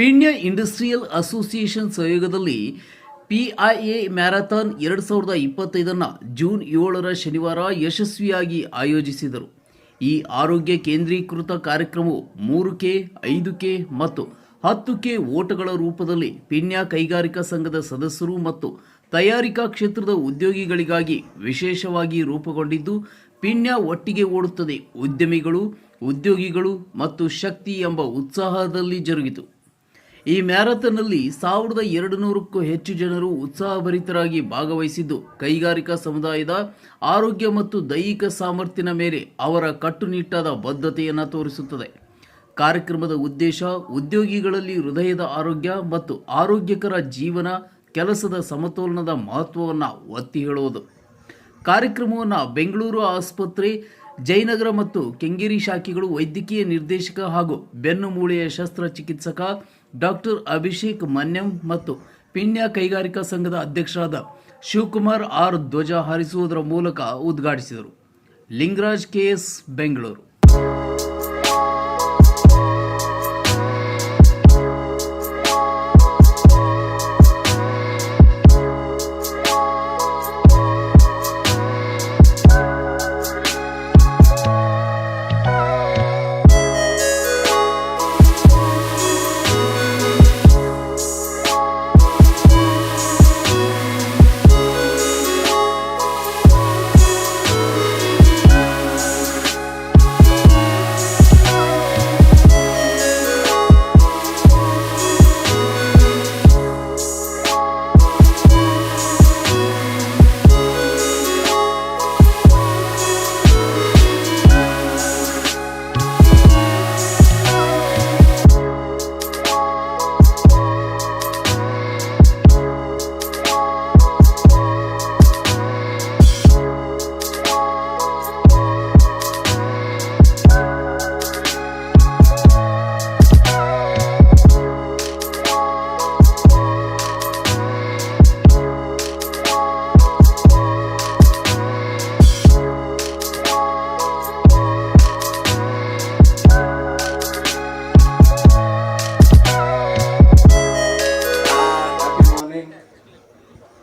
Peenya industrial association ಸಹಯೋಗದಲ್ಲಿ ಪಿಐಎ marathon ಎರಡು ಸಾವಿರದ ಇಪ್ಪತ್ತೈದನ್ನು ಜೂನ್ ಏಳರ ಶನಿವಾರ ಯಶಸ್ವಿಯಾಗಿ ಆಯೋಜಿಸಿದರು. ಈ ಆರೋಗ್ಯ ಕೇಂದ್ರೀಕೃತ ಕಾರ್ಯಕ್ರಮವು ಮೂರು ಕೆ ಐದು ಕೆ ಮತ್ತು ಹತ್ತು ಕೆ ಓಟಗಳ ರೂಪದಲ್ಲಿ ಪಿಣ್ಯ ಕೈಗಾರಿಕಾ ಸಂಘದ ಸದಸ್ಯರು ಮತ್ತು ತಯಾರಿಕಾ ಕ್ಷೇತ್ರದ ಉದ್ಯೋಗಿಗಳಿಗಾಗಿ ವಿಶೇಷವಾಗಿ ರೂಪುಗೊಂಡಿದ್ದು, ಪಿಣ್ಯ ಒಟ್ಟಿಗೆ ಓಡುತ್ತದೆ. ಉದ್ಯಮಿಗಳು, ಉದ್ಯೋಗಿಗಳು ಮತ್ತು ಶಕ್ತಿ ಎಂಬ ಉತ್ಸಾಹದಲ್ಲಿ ಜರುಗಿತು. ಈ ಮ್ಯಾರಥಾನ್ನಲ್ಲಿ ಸಾವಿರದ ಎರಡು ನೂರಕ್ಕೂ ಹೆಚ್ಚು ಜನರು ಉತ್ಸಾಹಭರಿತರಾಗಿ ಭಾಗವಹಿಸಿದ್ದು, ಕೈಗಾರಿಕಾ ಸಮುದಾಯದ ಆರೋಗ್ಯ ಮತ್ತು ದೈಹಿಕ ಸಾಮರ್ಥ್ಯನ ಮೇಲೆ ಅವರ ಕಟ್ಟುನಿಟ್ಟಾದ ಬದ್ಧತೆಯನ್ನು ತೋರಿಸುತ್ತದೆ. ಕಾರ್ಯಕ್ರಮದ ಉದ್ದೇಶ ಉದ್ಯೋಗಿಗಳಲ್ಲಿ ಹೃದಯದ ಆರೋಗ್ಯ ಮತ್ತು ಆರೋಗ್ಯಕರ ಜೀವನ ಕೆಲಸದ ಸಮತೋಲನದ ಮಹತ್ವವನ್ನು ಒತ್ತಿ ಹೇಳುವುದು. ಕಾರ್ಯಕ್ರಮವನ್ನು ಬೆಂಗಳೂರು ಆಸ್ಪತ್ರೆ, ಜಯನಗರ ಮತ್ತು ಕೆಂಗೇರಿ ಶಾಖೆಗಳು ವೈದ್ಯಕೀಯ ನಿರ್ದೇಶಕ ಹಾಗೂ ಬೆನ್ನು ಮೂಳೆಯ ಶಸ್ತ್ರಚಿಕಿತ್ಸಕ ಡಾಕ್ಟರ್ ಅಭಿಷೇಕ್ ಮನ್ಯಂ ಮತ್ತು ಪಿಣ್ಯ ಕೈಗಾರಿಕಾ ಸಂಘದ ಅಧ್ಯಕ್ಷರಾದ ಶಿವಕುಮಾರ್ ಆರ್ ಧ್ವಜ ಹಾರಿಸುವುದರ ಮೂಲಕ ಉದ್ಘಾಟಿಸಿದರು. ಲಿಂಗರಾಜ್ ಕೆಎಸ್ ಬೆಂಗಳೂರು.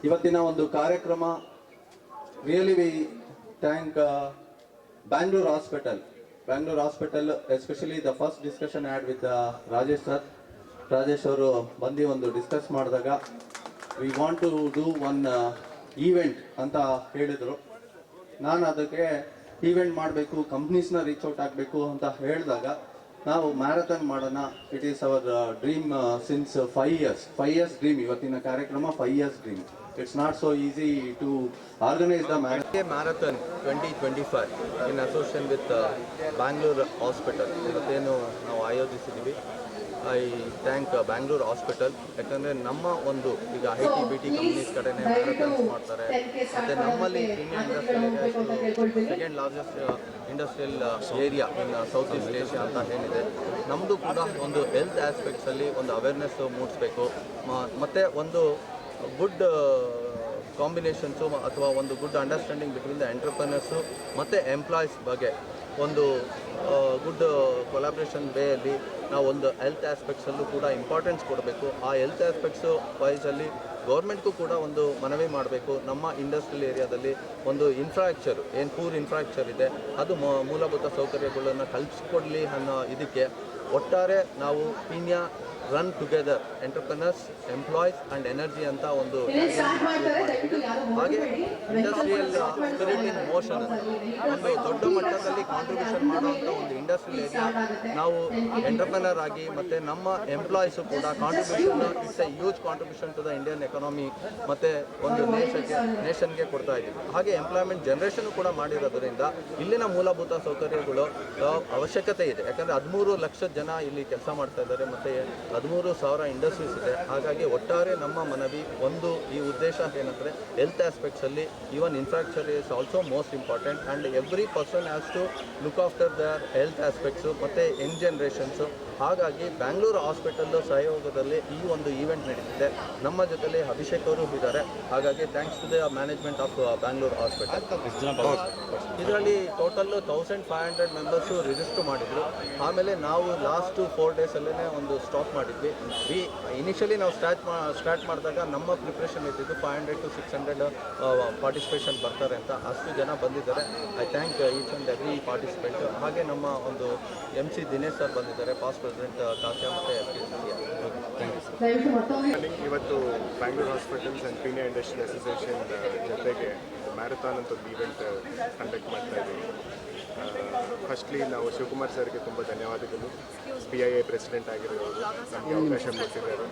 ಇವತ್ತಿನ ಒಂದು ಕಾರ್ಯಕ್ರಮ really we thank Bangalore hospital Bangalore hospital especially the first discussion had with Rajesh sir Rajesh ಅವರು ಬಂದು ಒಂದು ಡಿಸ್ಕಸ್ ಮಾಡಿದಾಗ we want to do one event ಅಂತ ಹೇಳಿದರು. ನಾನು ಅದಕ್ಕೆ ಈವೆಂಟ್ ಮಾಡಬೇಕು ಕಂಪ್ನೀಸ್ನ ರೀಚ್ ಔಟ್ ಆಗಬೇಕು ಅಂತ ಹೇಳಿದಾಗ ನಾವು ಮ್ಯಾರಥಾನ್ ಮಾಡೋಣ. It is our dream since five years five years dream ಇವತ್ತಿನ ಕಾರ್ಯಕ್ರಮ five years dream it's not so easy to organise the marathon K marathon twenty twenty five in association with Bangalore hospital ಇವತ್ತೇನು ನಾವು ಆಯೋಜಿಸಿದ್ದೀವಿ. I thank Bangalore hospital ಯಾಕಂದರೆ ನಮ್ಮ ಒಂದು ಈಗ I T B T companies ಕಡೆನೇ ಮ್ಯಾರಥಾನ್ಸ್ ಮಾಡ್ತಾರೆ. ಮತ್ತು ನಮ್ಮಲ್ಲಿ Indian industrial second largest industrial area in south east Asia ಅಂತ ಏನಿದೆ. ನಮ್ಮದು ಕೂಡ ಒಂದು ಹೆಲ್ತ್ ಆಸ್ಪೆಕ್ಟ್ಸಲ್ಲಿ ಒಂದು ಅವೇರ್ನೆಸ್ ಮೂಡಿಸ್ಬೇಕು. ಮತ್ತು ಒಂದು ಗುಡ್ ಕಾಂಬಿನೇಷನ್ಸು ಅಥವಾ ಒಂದು good understanding between the entrepreneurs ಮತ್ತು ಎಂಪ್ಲಾಯೀಸ್ ಬಗ್ಗೆ ಒಂದು ಗುಡ್ ಕೊಲಾಬ್ರೇಷನ್ ವೇಯಲ್ಲಿ ನಾವು ಒಂದು ಹೆಲ್ತ್ ಆಸ್ಪೆಕ್ಟ್ಸಲ್ಲೂ ಕೂಡ ಇಂಪಾರ್ಟೆನ್ಸ್ ಕೊಡಬೇಕು. ಆ ಹೆಲ್ತ್ ಆಸ್ಪೆಕ್ಟ್ಸು ವೈಸಲ್ಲಿ ಗೌರ್ಮೆಂಟ್ಗೂ ಕೂಡ ಒಂದು ಮನವಿ ಮಾಡಬೇಕು. ನಮ್ಮ ಇಂಡಸ್ಟ್ರಿಯಲ್ ಏರಿಯಾದಲ್ಲಿ ಒಂದು ಇನ್ಫ್ರಾಸ್ಟ್ರಕ್ಚರ್ ಏನು ಪೂರ್ ಇನ್ಫ್ರಾಸ್ಟ್ರಕ್ಚರ್ ಇದೆ, ಅದು ಮೂಲಭೂತ ಸೌಕರ್ಯಗಳನ್ನು ಕಲ್ಪಿಸ್ಕೊಡ್ಲಿ ಅನ್ನೋ ಇದಕ್ಕೆ ಒಟ್ಟಾರೆ ನಾವು Peenya run together entrepreneurs employees and energy ಅಂತ ಒಂದು ಹಾಗೆ ಇಂಡಸ್ಟ್ರಿಯಲ್ ಸ್ಪಿರಿಟ್ ಇನ್ ಮೋಷನ್ ಒಂದು ದೊಡ್ಡ ಮಟ್ಟದಲ್ಲಿ ಕಾಂಟ್ರಿಬ್ಯೂಷನ್ ಮಾಡುವಂಥ ಒಂದು ಇಂಡಸ್ಟ್ರಿಯಲ್ ಏರಿಯಾ ನಾವು ಎಂಟರ್ಪ್ರನರ್ ಆಗಿ ಮತ್ತು ನಮ್ಮ ಎಂಪ್ಲಾಯೀಸು ಕೂಡ contribution it's a huge contribution to the Indian economy ಮತ್ತು ಒಂದು ನೇಷನ್ಗೆ ನೇಷನ್ಗೆ ಕೊಡ್ತಾ ಇದ್ದೀವಿ. ಹಾಗೆ ಎಂಪ್ಲಾಯ್ಮೆಂಟ್ ಜನರೇಷನ್ ಕೂಡ ಮಾಡಿರೋದ್ರಿಂದ ಇಲ್ಲಿನ ಮೂಲಭೂತ ಸೌಕರ್ಯಗಳು ಅವಶ್ಯಕತೆ ಇದೆ. ಯಾಕಂದರೆ ಹದಿಮೂರು ಲಕ್ಷ ಜನ ಇಲ್ಲಿ ಕೆಲಸ ಮಾಡ್ತಾ ಇದ್ದಾರೆ ಮತ್ತು ಹದಿಮೂರು ಸಾವಿರ ಇಂಡಸ್ಟ್ರೀಸ್ ಇದೆ. ಹಾಗಾಗಿ ಒಟ್ಟಾರೆ ನಮ್ಮ ಮನವಿ, ಒಂದು ಈ ಉದ್ದೇಶ ಏನಂದರೆ health ಆಸ್ಪೆಕ್ಟ್ಸಲ್ಲಿ even infrastructure is also most important and every person has to look after their health aspects ಮತ್ತು ಯಂಗ್ ಜನ್ರೇಷನ್ಸು ಹಾಗಾಗಿ ಬ್ಯಾಂಗ್ಳೂರು ಹಾಸ್ಪಿಟಲ್ ಸಹಯೋಗದಲ್ಲಿ ಈ ಒಂದು ಈವೆಂಟ್ ನಡೀತಿದೆ. ನಮ್ಮ ಜೊತೆಲಿ ಅಭಿಷೇಕ್ ಅವರು ಇದ್ದಾರೆ. ಹಾಗಾಗಿ thanks to the management of Bangalore hospital ಇದರಲ್ಲಿ total thousand five hundred members register ಮಾಡಿದ್ರು. ಆಮೇಲೆ ನಾವು ಲಾಸ್ಟ್ ಫೋರ್ ಡೇಸಲ್ಲೇ ಒಂದು ಸ್ಟಾಪ್ ಮಾಡಿದ್ವಿ. ಮಾಡಿದ್ವಿ. ವಿ ಇನಿಷಿಯಲಿ ನಾವು ಸ್ಟಾರ್ಟ್ ಮಾ ಸ್ಟಾರ್ಟ್ ಮಾಡಿದಾಗ ನಮ್ಮ ಪ್ರಿಪ್ರೇಷನ್ ಇದ್ದಿದ್ದು five hundred to six hundred participation ಬರ್ತಾರೆ ಅಂತ ಅಷ್ಟು ಜನ ಬಂದಿದ್ದಾರೆ. I thank each and every participant ಹಾಗೆ ನಮ್ಮ ಒಂದು ಎಂ ಸಿ ದಿನೇಶ್ ಸರ್ ಬಂದಿದ್ದಾರೆ ಪಾಸ್ಟ್ ಪ್ರೆಸಿಡೆಂಟ್ ಕಾಶ್ಯ ಮತ್ತು F K C thank you ದಯವಿಟ್ಟು ಮತ್ತೊಮ್ಮೆ ಇವತ್ತು Bangalore hospitals and Peenya industry association ಜೊತೆಗೆ ಮ್ಯಾರಥಾನ್ ಅಂತ ಒಂದು ಈವೆಂಟ್ ಕಂಡಕ್ಟ್ ಮಾಡ್ತಾ ಇದ್ದೀವಿ. ಫಸ್ಟ್ಲಿ ನಾವು ಶಿವಕುಮಾರ್ ಸರ್ಗೆ ತುಂಬ ಧನ್ಯವಾದಗಳು. ಪಿ ಐ ಎ ಪ್ರೆಸಿಡೆಂಟ್ ಆಗಿರೋರು ನಮಗೆ ಅವಕಾಶ ಕೊಟ್ಟಿದ್ದಾರೆ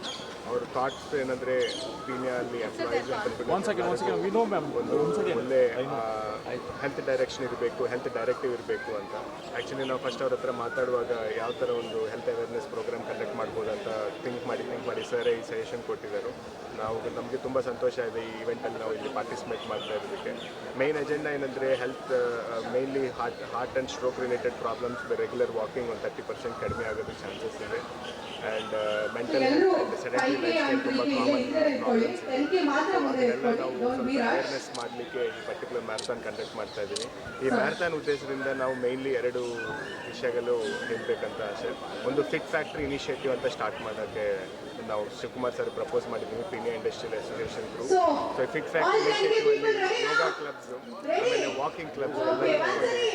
ಅವ್ರ ಥಾಟ್ಸ್ ಏನಂದರೆ ಪೀನಿಯಲ್ಲಿ ಎಂಪ್ಲಾಯೀಸ್ ಒಂದು ಒಳ್ಳೆ ಹೆಲ್ತ್ ಡೈರೆಕ್ಷನ್ ಇರಬೇಕು ಹೆಲ್ತ್ ಡೈರೆಕ್ಟಿವ್ ಇರಬೇಕು ಅಂತ. ಆ್ಯಕ್ಚುಲಿ ನಾವು ಫಸ್ಟ್ ಅವ್ರ ಹತ್ರ ಮಾತಾಡುವಾಗ ಯಾವ ಥರ ಒಂದು ಹೆಲ್ತ್ ಅವೇರ್ನೆಸ್ ಪ್ರೋಗ್ರಾಮ್ ಕಂಡಕ್ಟ್ ಮಾಡ್ಬೋದು ಅಂತ ಥಿಂಕ್ ಮಾಡಿ ಥಿಂಕ್ ಮಾಡಿ ಸರ್ ಈ ಸಜೆಷನ್ ಕೊಟ್ಟಿದ್ದಾರೆ. ನಾವು ನಮಗೆ ತುಂಬ ಸಂತೋಷ ಇದೆ ಈ ಇವೆಂಟಲ್ಲಿ ನಾವು ಇಲ್ಲಿ ಪಾರ್ಟಿಸಿಪೇಟ್ ಮಾಡ್ತಾ ಇರೋದಕ್ಕೆ. ಮೇನ್ ಅಜೆಂಡಾ ಏನಂದರೆ health mainly heart heart and stroke related problems regular walking ಒಂದು ತರ್ಟಿ ಪರ್ಸೆಂಟ್ ಕಡಿಮೆ ಆಗೋದಕ್ಕೆ ಚಾನ್ಸಸ್ ಇದೆ. ಆ್ಯಂಡ್ ಮೆಂಟಲ್ ಎಲ್ಲರೂ health and sedentary life style ತುಂಬ ಕಾಮನ್ ಪ್ರಾಬ್ಲಮ್ಸ್ ಅದನ್ನೆಲ್ಲ ನಾವು ರಾಶ್ ಅವೇರ್ನೆಸ್ ಮಾಡಲಿಕ್ಕೆ ಈ ಪರ್ಟಿಕ್ಯುಲರ್ ಮ್ಯಾರಥಾನ್ ಕಂಡಕ್ಟ್ ಮಾಡ್ತಾ ಇದ್ದೀನಿ. ಈ ಮ್ಯಾರಥಾನ್ ಉದ್ದೇಶದಿಂದ ನಾವು ಮೇನ್ಲಿ ಎರಡು ವಿಷಯಗಳು ಹೇಳಬೇಕಂತ ಆಸೆ. ಒಂದು ಫಿಟ್ ಫ್ಯಾಕ್ಟ್ರಿ ಇನಿಷಿಯೇಟಿವ್ ಅಂತ ಸ್ಟಾರ್ಟ್ ಮಾಡೋಕ್ಕೆ ನಾವು ಶಿವಕುಮಾರ್ ಸರ್ ಪ್ರಪೋಸ್ ಮಾಡಿದ್ದೀವಿ Peenya industrial association through so fit factory initiative yoga? Clubs? ಆಮೇಲೆ ವಾಕಿಂಗ್ ಕ್ಲಬ್ಸ್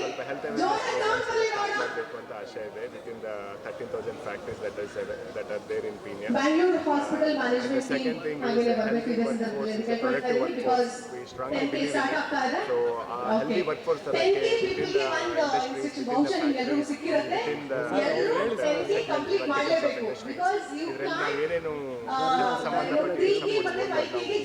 ಸ್ವಲ್ಪ health Join awareness programmes start ಮಾಡಬೇಕು ಅಂತ ಆಸೆ ಇದೆ. With in the thirteen thousand factories that is That are there in Peenya Bangalore hospital And the management second team thing ಆಗಿದೆ is ಬರಬೇಕು healthy ಇದೆ workforce is a ಕೇಳ್ಕೊಳ್ತಾ productive ಇದ್ದೀವಿ because workforce. We strongly ten K believe in start it. ಆಗ್ತಾ ಇದೆ So, ಆ healthy workforce ತರಕ್ಕೆ within the industries, within the ಎಲ್ಲರಿಗೂ factories, ಸಿಕ್ಕಿರುತ್ತೆ within the ಎಲ್ಲರೂ within the ten K segment, complete verticals of ಮಾಡಲೇಬೇಕು industries. Because you ಇದ್ರಲ್ಲಿ ನಾವು ಏನೇನು Uh, ಸಂಬಂಧಪಟ್ಟ ತ್ರೀ ಕೆ support ಮತ್ತೆ ಫೈವ್ ಕೆ